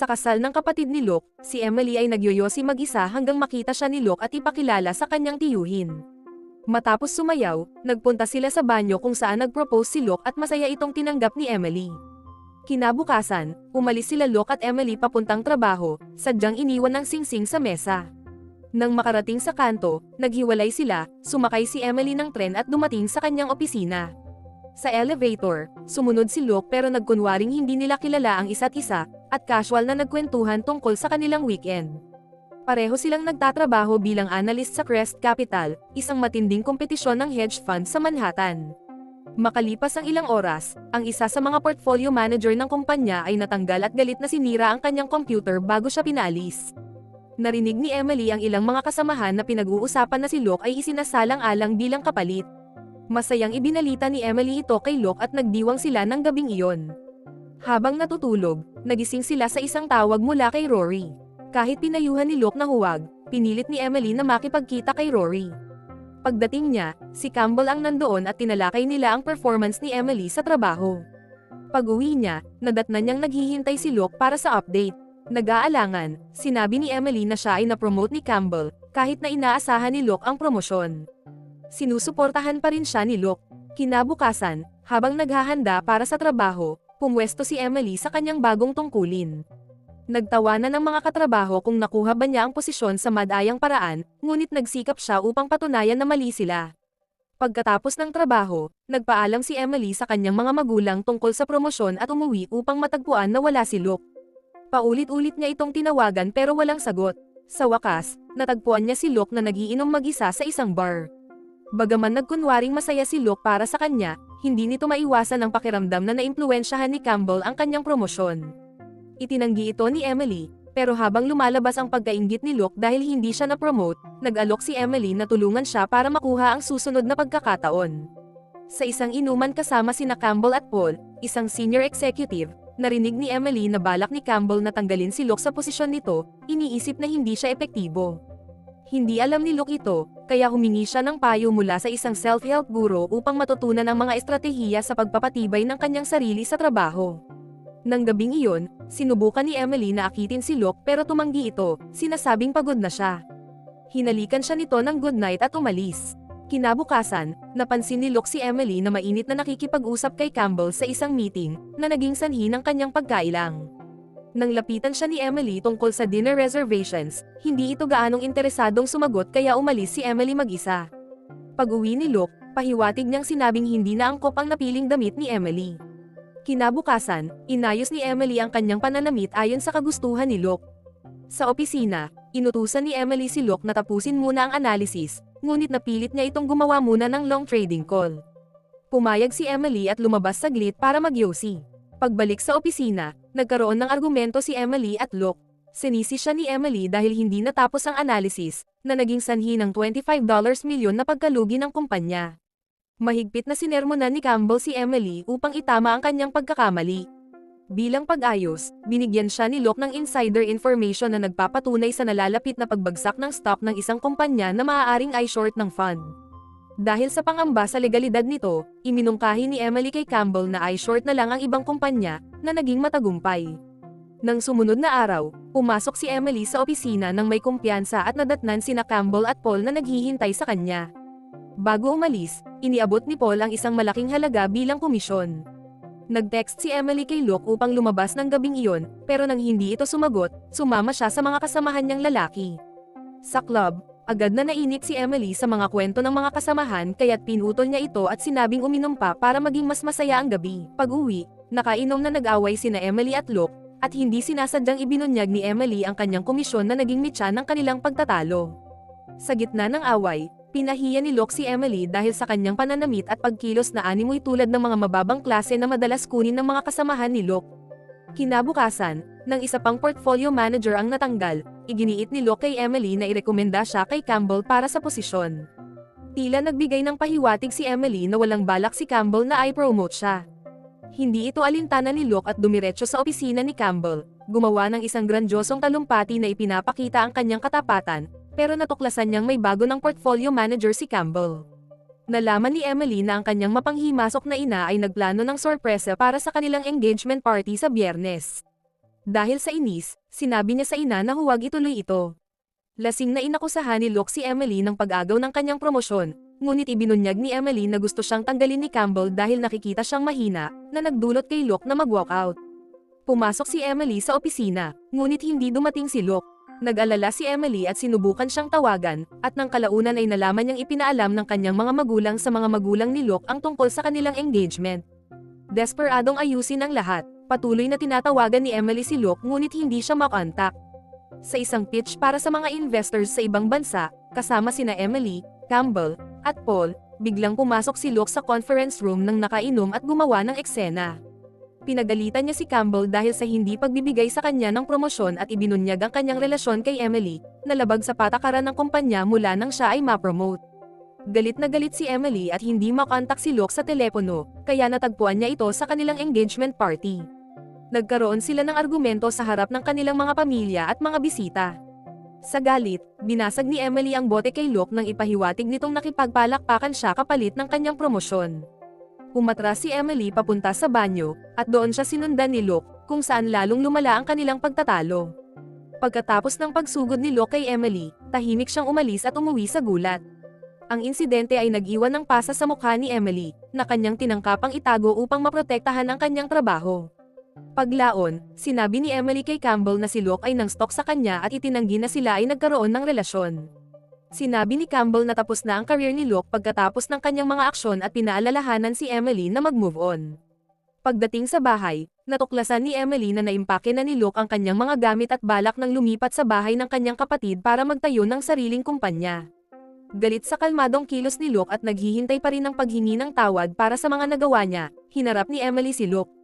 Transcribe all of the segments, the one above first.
Sa kasal ng kapatid ni Luke, si Emily ay nagyoyosi mag-isa hanggang makita siya ni Luke at ipakilala sa kanyang tiyuhin. Matapos sumayaw, nagpunta sila sa banyo kung saan nag-propose si Luke at masaya itong tinanggap ni Emily. Kinabukasan, umalis sila Luke at Emily papuntang trabaho, sadyang iniwan ng singsing sa mesa. Nang makarating sa kanto, naghiwalay sila, sumakay si Emily ng tren at dumating sa kanyang opisina. Sa elevator, sumunod si Luke pero nagkunwaring hindi nila kilala ang isa't isa, at casual na nagkwentuhan tungkol sa kanilang weekend. Pareho silang nagtatrabaho bilang analyst sa Crest Capital, isang matinding kompetisyon ng hedge fund sa Manhattan. Makalipas ang ilang oras, ang isa sa mga portfolio manager ng kumpanya ay natanggal at galit na sinira ang kanyang computer bago siya pinalis. Narinig ni Emily ang ilang mga kasamahan na pinag-uusapan na si Luke ay isinasalang-alang bilang kapalit. Masayang ibinalita ni Emily ito kay Luke at nagdiwang sila ng gabing iyon. Habang natutulog, nagising sila sa isang tawag mula kay Rory. Kahit pinayuhan ni Luke na huwag, pinilit ni Emily na makipagkita kay Rory. Pagdating niya, si Campbell ang nandoon at tinalakay nila ang performance ni Emily sa trabaho. Pag-uwi niya, nadatnan niyang naghihintay si Luke para sa update. Nag-aalangan, sinabi ni Emily na siya ay na-promote ni Campbell, kahit na inaasahan ni Luke ang promosyon. Sinusuportahan pa rin siya ni Luke. Kinabukasan, habang naghahanda para sa trabaho, pumwesto si Emily sa kanyang bagong tungkulin. Nagtawanan ng mga katrabaho kung nakuha ba niya ang posisyon sa madayang paraan, ngunit nagsikap siya upang patunayan na mali sila. Pagkatapos ng trabaho, nagpaalam si Emily sa kanyang mga magulang tungkol sa promosyon at umuwi upang matagpuan na wala si Luke. Paulit-ulit niya itong tinawagan pero walang sagot. Sa wakas, natagpuan niya si Luke na nagiinom mag-isa sa isang bar. Bagaman nagkunwaring masaya si Luke para sa kanya, hindi nito maiwasan ang pakiramdam na naimpluwensyahan ni Campbell ang kanyang promosyon. Itinanggi ito ni Emily, pero habang lumalabas ang pagkaingit ni Luke dahil hindi siya na-promote, nag-alok si Emily na tulungan siya para makuha ang susunod na pagkakataon. Sa isang inuman kasama sina Campbell at Paul, isang senior executive, narinig ni Emily na balak ni Campbell na tanggalin si Luke sa posisyon nito, iniisip na hindi siya epektibo. Hindi alam ni Luke ito, kaya humingi siya ng payo mula sa isang self-help guro upang matutunan ang mga estratehiya sa pagpapatibay ng kanyang sarili sa trabaho. Nang gabing iyon, sinubukan ni Emily na akitin si Luke pero tumanggi ito, sinasabing pagod na siya. Hinalikan siya nito ng good night at umalis. Kinabukasan, napansin ni Luke si Emily na mainit na nakikipag-usap kay Campbell sa isang meeting, na naging sanhi ng kanyang pagkailang. Nang lapitan siya ni Emily tungkol sa dinner reservations, hindi ito gaanong interesadong sumagot kaya umalis si Emily mag-isa. Pag-uwi ni Luke, pahiwatig niyang sinabing hindi na angkop ang napiling damit ni Emily. Kinabukasan, inayos ni Emily ang kanyang pananamit ayon sa kagustuhan ni Luke. Sa opisina, inutusan ni Emily si Luke na tapusin muna ang analysis, ngunit napilit niya itong gumawa muna ng long trading call. Pumayag si Emily at lumabas saglit para magyosi. Pagbalik sa opisina, nagkaroon ng argumento si Emily at Luke. Sinisi siya ni Emily dahil hindi natapos ang analysis, na naging sanhi ng $25 milyon na pagkalugi ng kumpanya. Mahigpit na sinermonan ni Campbell si Emily upang itama ang kanyang pagkakamali. Bilang pag-ayos, binigyan siya ni Luke ng insider information na nagpapatunay sa nalalapit na pagbagsak ng stock ng isang kumpanya na maaaring ay short ng fund. Dahil sa pangamba sa legalidad nito, iminungkahi ni Emily kay Campbell na ay short na lang ang ibang kumpanya, na naging matagumpay. Nang sumunod na araw, pumasok si Emily sa opisina nang may kumpiyansa at nadatnan sina Campbell at Paul na naghihintay sa kanya. Bago umalis, iniabot ni Paul ang isang malaking halaga bilang komisyon. Nag-text si Emily kay Luke upang lumabas ng gabing iyon, pero nang hindi ito sumagot, sumama siya sa mga kasamahan niyang lalaki. Sa club, agad na nainip si Emily sa mga kwento ng mga kasamahan kaya't pinutol niya ito at sinabing uminom pa para maging mas masaya ang gabi. Pag-uwi, nakainom na nag-away sina Emily at Luke, at hindi sinasadyang ibinunyag ni Emily ang kanyang komisyon na naging mitya ng kanilang pagtatalo. Sa gitna ng away, pinahiya ni Luke si Emily dahil sa kanyang pananamit at pagkilos na animoy tulad ng mga mababang klase na madalas kunin ng mga kasamahan ni Luke. Kinabukasan, nang isa pang portfolio manager ang natanggal, iginiit ni Luke kay Emily na irekomenda siya kay Campbell para sa posisyon. Tila nagbigay ng pahiwatig si Emily na walang balak si Campbell na i-promote siya. Hindi ito alintana ni Luke at dumiretso sa opisina ni Campbell, gumawa ng isang grandiosong talumpati na ipinapakita ang kanyang katapatan, pero natuklasan niyang may bago ng portfolio manager si Campbell. Nalaman ni Emily na ang kanyang mapanghimasok na ina ay nagplano ng sorpresa para sa kanilang engagement party sa biyernes. Dahil sa inis, sinabi niya sa ina na huwag ituloy ito. Lasing na inakusahan ni Locke si Emily ng pag-agaw ng kanyang promosyon, ngunit ibinunyag ni Emily na gusto siyang tanggalin ni Campbell dahil nakikita siyang mahina, na nagdulot kay Locke na mag-walk out. Pumasok si Emily sa opisina, ngunit hindi dumating si Locke. Nag-alala si Emily at sinubukan siyang tawagan, at nang kalaunan ay nalaman niyang ipinaalam ng kanyang mga magulang sa mga magulang ni Locke ang tungkol sa kanilang engagement. Desperadong ayusin ang lahat, patuloy na tinatawagan ni Emily si Locke ngunit hindi siya makontak. Sa isang pitch para sa mga investors sa ibang bansa, kasama sina Emily, Campbell, at Paul, biglang pumasok si Locke sa conference room nang nakainom at gumawa ng eksena. Pinagalitan niya si Campbell dahil sa hindi pagbibigay sa kanya ng promosyon at ibinunyag ang kanyang relasyon kay Emily, na labag sa patakaran ng kumpanya mula nang siya ay ma-promote. Galit na galit si Emily at hindi makontak si Locke sa telepono, kaya natagpuan niya ito sa kanilang engagement party. Nagkaroon sila ng argumento sa harap ng kanilang mga pamilya at mga bisita. Sa galit, binasag ni Emily ang bote kay Locke nang ipahiwatig nitong nakipagpalakpakan siya kapalit ng kanyang promosyon. Umatras si Emily papunta sa banyo, at doon siya sinundan ni Locke, kung saan lalong lumala ang kanilang pagtatalo. Pagkatapos ng pagsugod ni Locke kay Emily, tahimik siyang umalis at umuwi sa gulat. Ang insidente ay nag-iwan ng pasa sa mukha ni Emily, na kanyang tinangkapang itago upang maprotektahan ang kanyang trabaho. Paglaon, sinabi ni Emily kay Campbell na si Locke ay nang stalk sa kanya at itinanggi na sila ay nagkaroon ng relasyon. Sinabi ni Campbell na tapos na ang career ni Locke pagkatapos ng kanyang mga aksyon at pinaalalahanan si Emily na mag-move on. Pagdating sa bahay, natuklasan ni Emily na naimpake na ni Locke ang kanyang mga gamit at balak ng lumipat sa bahay ng kanyang kapatid para magtayo ng sariling kumpanya. Galit sa kalmadong kilos ni Locke at naghihintay pa rin ng paghingi ng tawad para sa mga nagawa niya, hinarap ni Emily si Locke.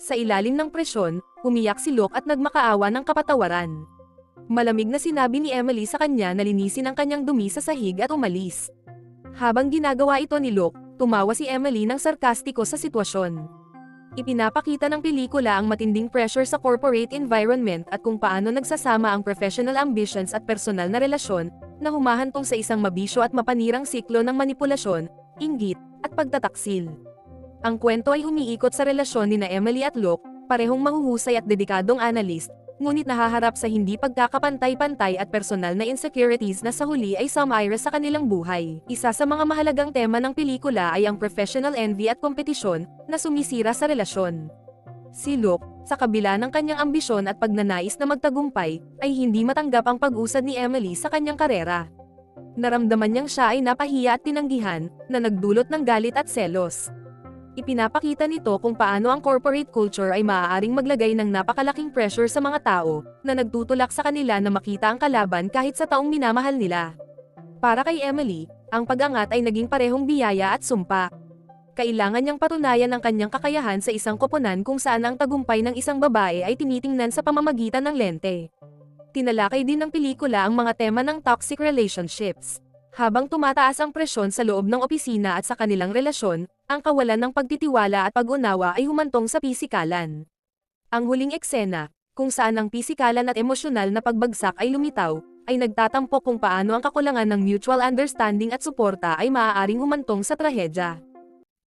Sa ilalim ng presyon, umiyak si Locke at nagmakaawa ng kapatawaran. Malamig na sinabi ni Emily sa kanya na linisin ang kanyang dumi sa sahig at umalis. Habang ginagawa ito ni Locke, tumawa si Emily ng sarkastiko sa sitwasyon. Ipinapakita ng pelikula ang matinding pressure sa corporate environment at kung paano nagsasama ang professional ambitions at personal na relasyon, na humahantong sa isang mabisyo at mapanirang siklo ng manipulasyon, inggit, at pagtataksil. Ang kwento ay umiikot sa relasyon ni na Emily at Locke, parehong mahuhusay at dedikadong analyst, ngunit nahaharap sa hindi pagkakapantay-pantay at personal na insecurities na sa huli ay sumire sa kanilang buhay. Isa sa mga mahalagang tema ng pelikula ay ang professional envy at kompetisyon na sumisira sa relasyon. Si Luke, sa kabila ng kanyang ambisyon at pagnanais na magtagumpay, ay hindi matanggap ang pag-usad ni Emily sa kanyang karera. Naramdaman niyang siya ay napahiya at tinanggihan, na nagdulot ng galit at selos. Ipinapakita nito kung paano ang corporate culture ay maaaring maglagay ng napakalaking pressure sa mga tao, na nagtutulak sa kanila na makita ang kalaban kahit sa taong minamahal nila. Para kay Emily, ang pag-angat ay naging parehong biyaya at sumpa. Kailangan niyang patunayan ang kanyang kakayahan sa isang koponan kung saan ang tagumpay ng isang babae ay tinitingnan sa pamamagitan ng lente. Tinalakay din ng pelikula ang mga tema ng toxic relationships. Habang tumataas ang presyon sa loob ng opisina at sa kanilang relasyon, ang kawalan ng pagtitiwala at pag-unawa ay humantong sa pisikalan. Ang huling eksena, kung saan ang pisikalan at emosyonal na pagbagsak ay lumitaw, ay nagtatampo kung paano ang kakulangan ng mutual understanding at suporta ay maaaring humantong sa trahedya.